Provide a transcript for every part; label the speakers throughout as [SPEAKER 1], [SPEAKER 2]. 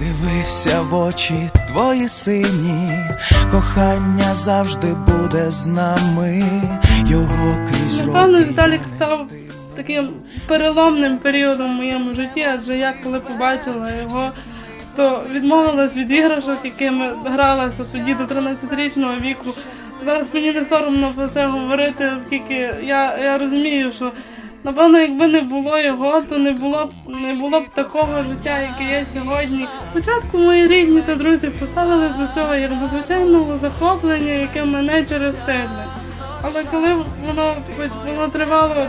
[SPEAKER 1] подивлюся в очі твої сині, кохання завжди буде з нами, його крізь
[SPEAKER 2] Напевно, Віталік став таким переломним періодом в моєму житті, адже я коли побачила його, то відмовилась від іграшок, якими гралася тоді до 13-річного віку. Зараз мені не соромно про це говорити, оскільки я, я розумію, що напевно, якби не було його, то не було б не було б такого життя, яке є сьогодні. Спочатку мої рідні та друзі поставились до цього як до звичайного захоплення, яке мене через тиждень. Але коли воно воно тривало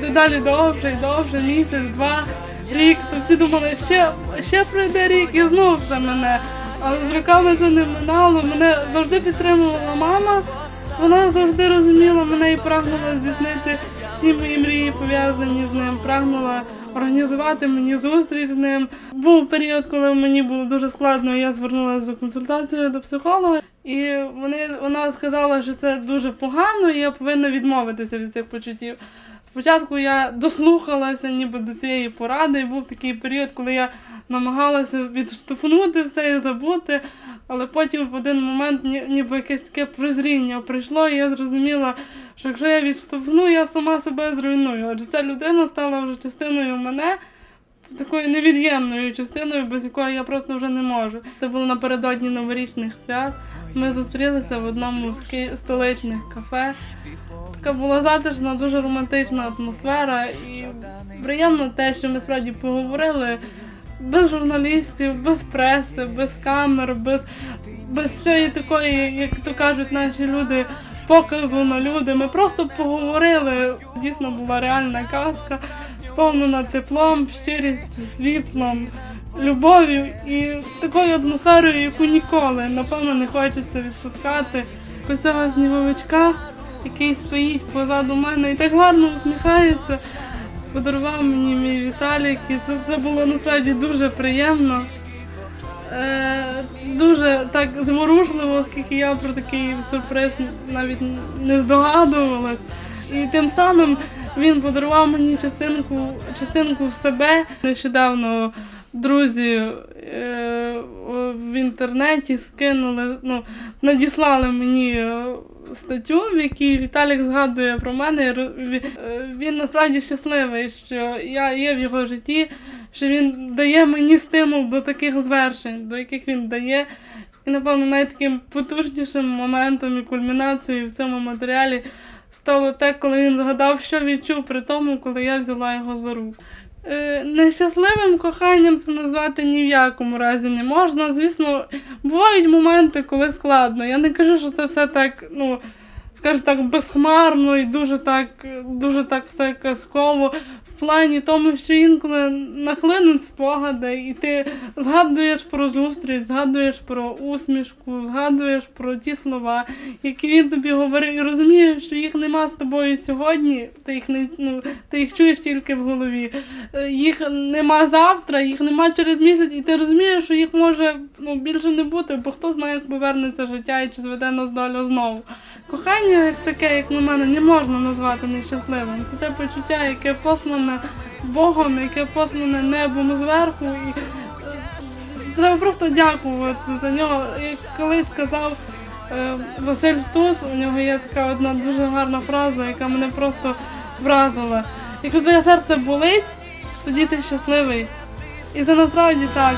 [SPEAKER 2] дедалі довше і довше, місяць, два, рік, то всі думали, ще, ще пройде рік і знову все мене. Але з роками це не минало. Мене завжди підтримувала мама. Вона завжди розуміла мене і прагнула здійснити всі мої мрії пов'язані з ним. Прагнула організувати мені зустріч з ним. Був період, коли мені було дуже складно. Я звернулася за консультацією до психолога, і вони вона сказала, що це дуже погано, і я повинна відмовитися від цих почуттів. Спочатку я дослухалася ніби до цієї поради, і був такий період, коли я намагалася відштовхнути все і забути, але потім в один момент ні- ніби якесь таке прозріння прийшло, і я зрозуміла, що якщо я відштовхну, я сама себе зруйную. Адже ця людина стала вже частиною мене, такою невід'ємною частиною, без якої я просто вже не можу. Це було напередодні новорічних свят. Ми зустрілися в одному з столичних кафе. Така була затишна, дуже романтична атмосфера, і приємно те, що ми справді поговорили без журналістів, без преси, без камер, без, без цієї такої, як то кажуть наші люди, показу на люди. Ми просто поговорили. Дійсно була реальна казка, сповнена теплом, щирістю, світлом, любов'ю і такою атмосферою, яку ніколи, напевно, не хочеться відпускати. Оцього сніговичка, який стоїть позаду мене і так гарно усміхається, подарував мені мій Віталік, і це, це було насправді дуже приємно. Е, так зворушливо, оскільки я про такий сюрприз навіть не здогадувалась. І тим самим він подарував мені частинку, частинку в себе. Нещодавно друзі е, в інтернеті скинули, ну, надіслали мені е, статтю, в якій Віталік згадує про мене. е, Він насправді щасливий, що я є в його житті, що він дає мені стимул до таких звершень, до яких він дає. І, напевно, найтаким потужнішим моментом і кульмінацією в цьому матеріалі стало те, коли він згадав, що відчув при тому, коли я взяла його за руку. Е, Нещасливим коханням це назвати ні в якому разі не можна. Звісно, бувають моменти, коли складно. Я не кажу, що це все так, ну, скажу так, безхмарно і дуже так, дуже так все казково. В плані тому, що інколи нахлинуть спогади, і ти згадуєш про зустріч, згадуєш про усмішку, згадуєш про ті слова, які він тобі говорив, і розумієш, що їх нема з тобою сьогодні, ти їх не ну, ти їх чуєш тільки в голові. Е, Їх нема завтра, їх нема через місяць, і ти розумієш, що їх може ну, більше не бути, бо хто знає, як повернеться життя і чи зведе нас доля знову. Кохання як таке, як на мене, не можна назвати нещасливим. Це те почуття, яке послане Богом, яке послане небом зверху. І е, треба просто дякувати за нього. Як колись казав е, Василь Стус, у нього є така одна дуже гарна фраза, яка мене просто вразила. Якщо твоє серце болить, тоді ти щасливий. І це насправді так.